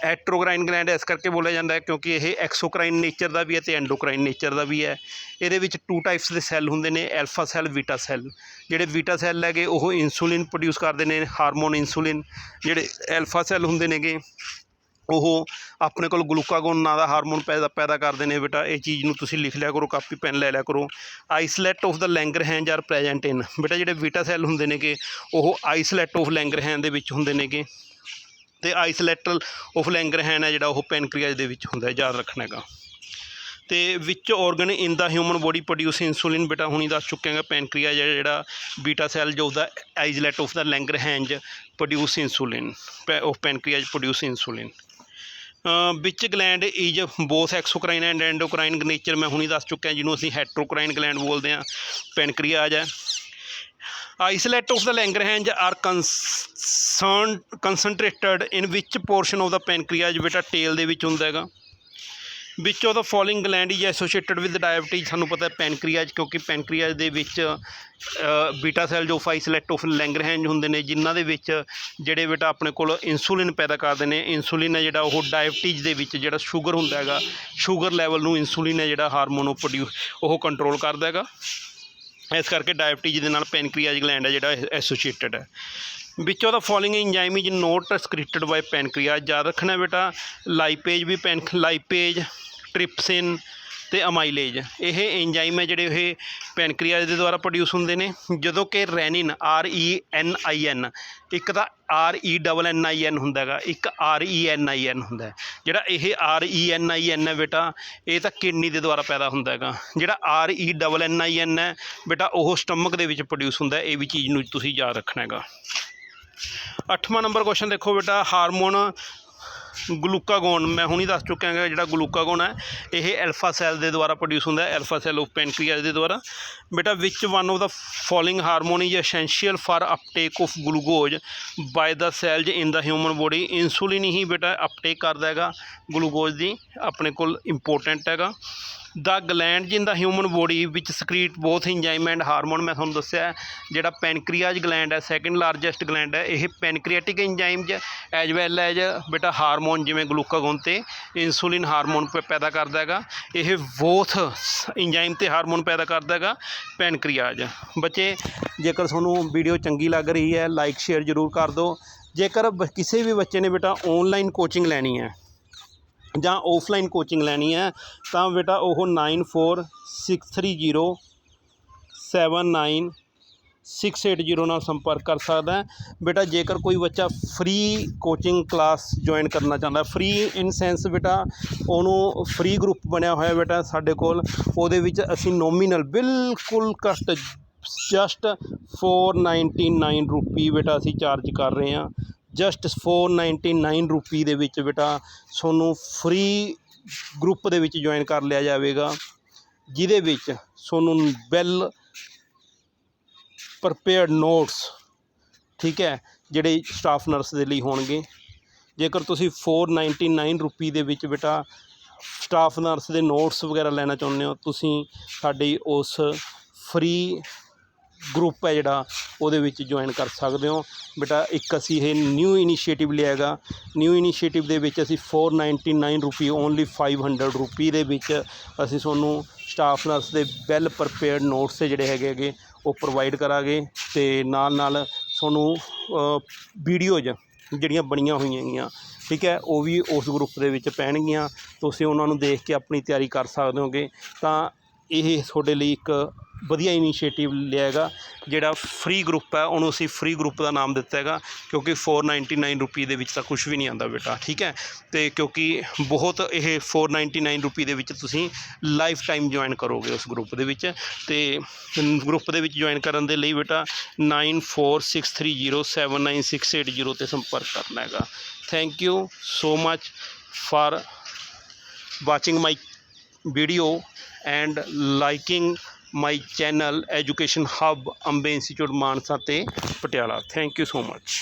ਐਟਰੋਕਰਾਈਨ ਗਲੈਂਡ ਇਸ ਕਰਕੇ ਬੋਲਿਆ ਜਾਂਦਾ ਹੈ ਕਿਉਂਕਿ ਇਹ ਐਕਸੋਕ੍ਰਾਈਨ ਨੇਚਰ ਦਾ ਵੀ ਹੈ ਤੇ ਐਂਡੋਕ੍ਰਾਈਨ ਨੇਚਰ ਦਾ ਵੀ ਹੈ। ਇਹਦੇ ਵਿੱਚ ਟੂ ਟਾਈਪਸ ਦੇ ਸੈੱਲ ਹੁੰਦੇ ਨੇ ਐਲਫਾ ਸੈੱਲ ਬੀਟਾ ਸੈੱਲ ਜਿਹੜੇ ਬੀਟਾ ਸੈੱਲ ਹੈਗੇ, ਉਹ ਇਨਸੂਲਿਨ ਪ੍ਰੋਡਿਊਸ ਕਰਦੇ ਨੇ ਹਾਰਮੋਨ ਇਨਸੂਲਿਨ ਜਿਹੜੇ ਐਲਫਾ ਸੈੱਲ ਹੁੰਦੇ ਨੇਗੇ, ਉਹ ਆਪਣੇ ਕੋਲ ਗਲੂਕਾਗੋਨ ਨਾਂ ਦਾ ਹਾਰਮੋਨ ਪੈਦਾ ਪੈਦਾ ਕਰਦੇ ਨੇ ਬੇਟਾ। ਇਹ ਚੀਜ਼ ਨੂੰ ਤੁਸੀਂ ਲਿਖ ਲਿਆ ਕਰੋ ਕਾਪੀ ਪੈਨ ਲੈ ਲਿਆ ਕਰੋ। Islet of the Langerhans are present in ਬੇਟਾ, ਜਿਹੜੇ ਬੀਟਾ ਸੈੱਲ ਹੁੰਦੇ ਨੇਗੇ, ਉਹ ਆਈਸਲੈਟ ਆਫ ਲੈਂਗਰਹੈਂਜ ਦੇ ਵਿੱਚ ਹੁੰਦੇ ਨੇਗੇ। ਤੇ ਆਈਸੋਲੇਟਲ ਆਫ ਲੈਂਗਰਹੈਨ ਹੈ ਜਿਹੜਾ ਉਹ ਪੈਨਕ੍ਰੀਆਜ ਦੇ ਵਿੱਚ ਹੁੰਦਾ ਹੈ, ਯਾਦ ਰੱਖਣਾ ਹੈਗਾ। ਤੇ which organ in the human body produce insulin ਬੇਟਾ ਹੁਣੀ ਦੱਸ ਚੁੱਕੇ ਹਾਂ ਪੈਨਕ੍ਰੀਆ ਹੈ ਜਿਹੜਾ ਬੀਟਾ ਸੈਲ ਜੋ the isolate of the Langerhans produce insulin of pancreas produce insulin ਵਿੱਚ gland is both exocrine and endocrine nature ਮੈਂ ਹੁਣੀ ਦੱਸ ਚੁੱਕਿਆ ਜਿਹਨੂੰ ਅਸੀਂ ਹੈਟਰੋਕਰਾਈਨ ਗਲੈਂਡ ਬੋਲਦੇ ਹਾਂ, ਪੈਨਕ੍ਰੀਆਜ ਹੈ। Isolate of the Langerhans are concerned concentrated, in which portion of the pancreas ਬੇਟਾ ਟੇਲ ਦੇ ਵਿੱਚ ਹੁੰਦਾ ਹੈਗਾ। Which of the following gland is associated with diabetes ਸਾਨੂੰ ਪਤਾ ਹੈ ਪੈਨਕ੍ਰੀਆਜ ਕਿਉਂਕਿ ਪੈਨਕ੍ਰੀਆਜ ਦੇ ਵਿੱਚ ਬੀਟਾ ਸੈਲ ਜੋ ਆਈਸੋਲੇਟ ਲੈਂਗਰਹੈਂਜ ਹੁੰਦੇ ਨੇ, ਜਿਨ੍ਹਾਂ ਦੇ ਵਿੱਚ ਜਿਹੜੇ ਬੇਟਾ ਆਪਣੇ ਕੋਲ ਇਨਸੂਲਿਨ ਪੈਦਾ ਕਰਦੇ ਨੇ। ਇਨਸੂਲਿਨ ਹੈ ਜਿਹੜਾ ਉਹ ਡਾਇਬਟੀਜ਼ ਦੇ ਵਿੱਚ ਜਿਹੜਾ ਸ਼ੂਗਰ ਹੁੰਦਾ ਹੈਗਾ ਸ਼ੂਗਰ ਲੈਵਲ ਨੂੰ ਇਨਸੂਲਿਨ ਹੈ ਜਿਹੜਾ ਹਾਰਮੋਨ ਉਹ ਪ੍ਰੋਡਿਊਸ ਉਹ ਕੰਟਰੋਲ ਕਰਦਾ ਹੈਗਾ। ਇਸ ਕਰਕੇ ਡਾਇਬਟੀਜ਼ ਦੇ ਨਾਲ ਪੈਨਕ੍ਰੀਆਜ ਗਲੈਂਡ ਹੈ ਜਿਹੜਾ ਐਸੋਸੀਏਟਡ ਹੈ ਵਿੱਚ ਉਹਦਾ following enzyme is not scripted by pancreas ਯਾਦ ਰੱਖਣਾ ਬੇਟਾ ਲਾਈਪੇਜ ਵੀ ਪੈਨ ਲਾਈਪੇਜ ਟ੍ਰਿਪਸਿਨ ਤੇ ਅਮਾਈਲੇਜ। ਇਹ ਇੰਜ਼ਾਈਮ ਹੈ ਜਿਹੜੇ ਇਹ ਪੈਨਕ੍ਰੀਆਜ ਦੇ ਦੁਆਰਾ ਪ੍ਰੋਡਿਊਸ ਹੁੰਦੇ ਨੇ। ਜਦੋਂ ਕਿ ਰੈਨਿਨ, ਆਰ ਈ ਐਨ ਆਈ ਐਨ, ਇੱਕ ਤਾਂ ਆਰ ਈ ਡਬਲ ਐਨ ਆਈ ਐਨ ਹੁੰਦਾ ਹੈਗਾ, ਇੱਕ ਆਰ ਈ ਐਨ ਆਈ ਐਨ ਹੁੰਦਾ ਜਿਹੜਾ ਇਹ ਆਰ ਈ ਐਨ ਆਈ ਐਨ ਹੈ ਬੇਟਾ, ਇਹ ਤਾਂ ਕਿਡਨੀ ਦੇ ਦੁਆਰਾ ਪੈਦਾ ਹੁੰਦਾ ਹੈਗਾ। ਜਿਹੜਾ ਆਰ ਈ ਡਬਲ ਐਨ ਆਈ ਐਨ ਹੈ ਬੇਟਾ, ਉਹ ਸਟਮਕ ਦੇ ਵਿੱਚ ਪ੍ਰੋਡਿਊਸ ਹੁੰਦਾ ਇਹ ਵੀ ਚੀਜ਼ ਨੂੰ ਤੁਸੀਂ ਯਾਦ ਰੱਖਣਾ ਹੈਗਾ। ਅੱਠਵਾਂ ਨੰਬਰ ਕੁਐਸਚਨ ਦੇਖੋ ਬੇਟਾ, ਹਾਰਮੋਨ ਗਲੂਕਾਗੋਨ, ਮੈਂ ਹੁਣੀ ਦੱਸ ਚੁੱਕਿਆ ਹਾਂ ਜਿਹੜਾ ਗਲੂਕਾਗੋਨ ਹੈ, ਇਹ ਐਲਫਾ ਸੈਲ ਦੇ ਦੁਆਰਾ ਪ੍ਰੋਡਿਊਸ ਹੁੰਦਾ ਹੈ ਐਲਫਾ ਸੈਲ ਆਫ ਪੈਨਕ੍ਰੀਆਸ ਦੇ ਦੁਆਰਾ। ਬੇਟਾ ਵਿਚ one of the following hormone is essential for uptake of glucose by the cells in the human body insulin ਹੀ ਬੇਟਾ ਅਪਟੇਕ ਕਰਦਾ ਹੈਗਾ ਗਲੂਕੋਜ਼ ਦੀ ਆਪਣੇ ਕੋਲ ਇੰਪੋਰਟੈਂਟ ਹੈਗਾ। The gland in the human body which secrete both ਇੰਜ਼ਾਈਮ and hormone ਮੈਂ ਤੁਹਾਨੂੰ ਦੱਸਿਆ ਜਿਹੜਾ ਪੈਨਕ੍ਰੀਆਜ ਗਲੈਂਡ ਹੈ ਸੈਕੰਡ ਲਾਰਜੈਸਟ ਗਲੈਂਡ ਹੈ, ਇਹ pancreatic enzyme as well as ਬੇਟਾ ਹਾਰਮੋਨ ਜਿਵੇਂ ਗਲੂਕਾਗੋਨ ਤੇ ਇਨਸੂਲਿਨ ਹਾਰਮੋਨ ਪੈਦਾ ਕਰਦਾ ਹੈਗਾ, ਇਹ ਬੋਥ ਇੰਜ਼ਾਈਮ ਤੇ ਹਾਰਮੋਨ ਪੈਦਾ ਕਰਦਾ ਹੈਗਾ, ਪੈਨਕ੍ਰੀਆਜ। ਬੱਚੇ, ਜੇਕਰ ਤੁਹਾਨੂੰ ਵੀਡੀਓ ਚੰਗੀ ਲੱਗ ਰਹੀ ਹੈ ਲਾਈਕ ਸ਼ੇਅਰ ਜ਼ਰੂਰ ਕਰ ਦਿਓ। ਜੇਕਰ ਕਿਸੇ ਵੀ ਬੱਚੇ ਨੇ ਬੇਟਾ ਆਨਲਾਈਨ ਕੋਚਿੰਗ ਲੈਣੀ ਹੈ ਜਾਂ ਆਫਲਾਈਨ ਕੋਚਿੰਗ ਲੈਣੀ ਹੈ ਤਾਂ ਬੇਟਾ ਉਹ 9463079680 ਨਾਲ ਸੰਪਰਕ ਕਰ ਸਕਦਾ ਹੈ ਬੇਟਾ ਜੇਕਰ ਕੋਈ ਬੱਚਾ ਫ੍ਰੀ ਕੋਚਿੰਗ ਕਲਾਸ ਜੁਆਇਨ ਕਰਨਾ ਚਾਹੁੰਦਾ ਫ੍ਰੀ ਇਨ ਸੈਂਸ ਬੇਟਾ ਉਹਨੂੰ ਫ੍ਰੀ ਗਰੁੱਪ ਬਣਿਆ ਹੋਇਆ ਬੇਟਾ ਸਾਡੇ ਕੋਲ ਉਹਦੇ ਵਿੱਚ ਅਸੀਂ ਨੋਮੀਨਲ ਬਿਲਕੁਲ ਘੱਟ ਜਸਟ 499 ਰੁਪੀ ਬੇਟਾ ਅਸੀਂ ਚਾਰਜ ਕਰ ਰਹੇ ਹਾਂ ਜਸਟ 499 ਰੁਪੀ ਦੇ ਵਿੱਚ ਬੇਟਾ ਤੁਹਾਨੂੰ ਫ੍ਰੀ ਗਰੁੱਪ ਦੇ ਵਿੱਚ ਜੁਆਇਨ ਕਰ ਲਿਆ ਜਾਵੇਗਾ, ਜਿਹਦੇ ਵਿੱਚ ਤੁਹਾਨੂੰ ਵੈਲ ਪ੍ਰਪੇਅਰਡ ਨੋਟਸ ਠੀਕ ਹੈ, ਜਿਹੜੇ ਸਟਾਫ ਨਰਸ ਦੇ ਲਈ ਹੋਣਗੇ। ਜੇਕਰ ਤੁਸੀਂ 499 ਰੁਪੀ ਦੇ ਵਿੱਚ ਬੇਟਾ ਸਟਾਫ ਨਰਸ ਦੇ ਨੋਟਸ ਵਗੈਰਾ ਲੈਣਾ ਚਾਹੁੰਦੇ ਹੋ, ਤੁਸੀਂ ਸਾਡੀ ਉਸ ਫ੍ਰੀ ਗਰੁੱਪ ਹੈ ਜਿਹੜਾ, ਉਹਦੇ ਵਿੱਚ ਜੁਆਇਨ ਕਰ ਸਕਦੇ ਹੋ। ਬੇਟਾ, ਇੱਕ ਅਸੀਂ ਇਹ ਨਿਊ ਇਨੀਸ਼ੀਏਟਿਵ ਲਿਆ ਹੈਗਾ। ਨਿਊ ਇਨੀਸ਼ੀਏਟਿਵ ਦੇ ਵਿੱਚ ਅਸੀਂ 499 ਰੁਪੀ ਓਨਲੀ 500 ਰੁਪੀ ਦੇ ਵਿੱਚ ਅਸੀਂ ਤੁਹਾਨੂੰ ਸਟਾਫ ਨਰਸ ਦੇ ਵੈਲ ਪ੍ਰਪੇਅਰਡ ਨੋਟਸ ਜਿਹੜੇ ਹੈਗੇ ਹੈਗੇ, ਉਹ ਪ੍ਰੋਵਾਈਡ ਕਰਾਂਗੇ ਤੇ ਨਾਲ ਨਾਲ ਤੁਹਾਨੂੰ ਵੀਡੀਓਜ਼ ਜਿਹੜੀਆਂ ਬਣੀਆਂ ਹੋਈਆਂ ਹੈਗੀਆਂ, ਠੀਕ ਹੈ, ਉਹ ਵੀ ਉਸ ਗਰੁੱਪ ਦੇ ਵਿੱਚ ਪੈਣਗੀਆਂ। ਤੁਸੀਂ ਉਹਨਾਂ ਨੂੰ ਦੇਖ ਕੇ ਆਪਣੀ ਤਿਆਰੀ ਕਰ ਸਕਦੇ ਹੋਗੇ। ਤਾਂ ਇਹ ਤੁਹਾਡੇ ਲਈ ਇੱਕ ਵਧੀਆ ਇਨੀਸ਼ੀਏਟਿਵ ਲਿਆ ਹੈਗਾ, ਜਿਹੜਾ ਫ੍ਰੀ ਗਰੁੱਪ ਹੈ, ਉਹਨੂੰ ਅਸੀਂ ਫ੍ਰੀ ਗਰੁੱਪ ਦਾ ਨਾਮ ਦਿੱਤਾ ਹੈਗਾ, ਕਿਉਂਕਿ 499 ਰੁਪਏ ਦੇ ਵਿੱਚ ਤਾਂ ਕੁਝ ਵੀ ਨਹੀਂ ਆਉਂਦਾ ਬੇਟਾ, ਠੀਕ ਹੈ? ਤੇ ਕਿਉਂਕਿ ਬਹੁਤ ਇਹ 499 ਰੁਪਏ ਦੇ ਵਿੱਚ ਤੁਸੀਂ ਲਾਈਫ ਟਾਈਮ ਜੁਆਇਨ ਕਰੋਗੇ ਉਸ ਗਰੁੱਪ ਦੇ ਵਿੱਚ, ਤੇ ਗਰੁੱਪ ਦੇ ਵਿੱਚ ਜੁਆਇਨ ਕਰਨ ਦੇ ਲਈ ਬੇਟਾ 9463079680 ਤੇ ਸੰਪਰਕ ਕਰਨਾ ਹੈਗਾ। Thank you so much for watching my video and liking my channel education hub Ambe institute Mansa ਅਤੇ Patiala. Thank you so much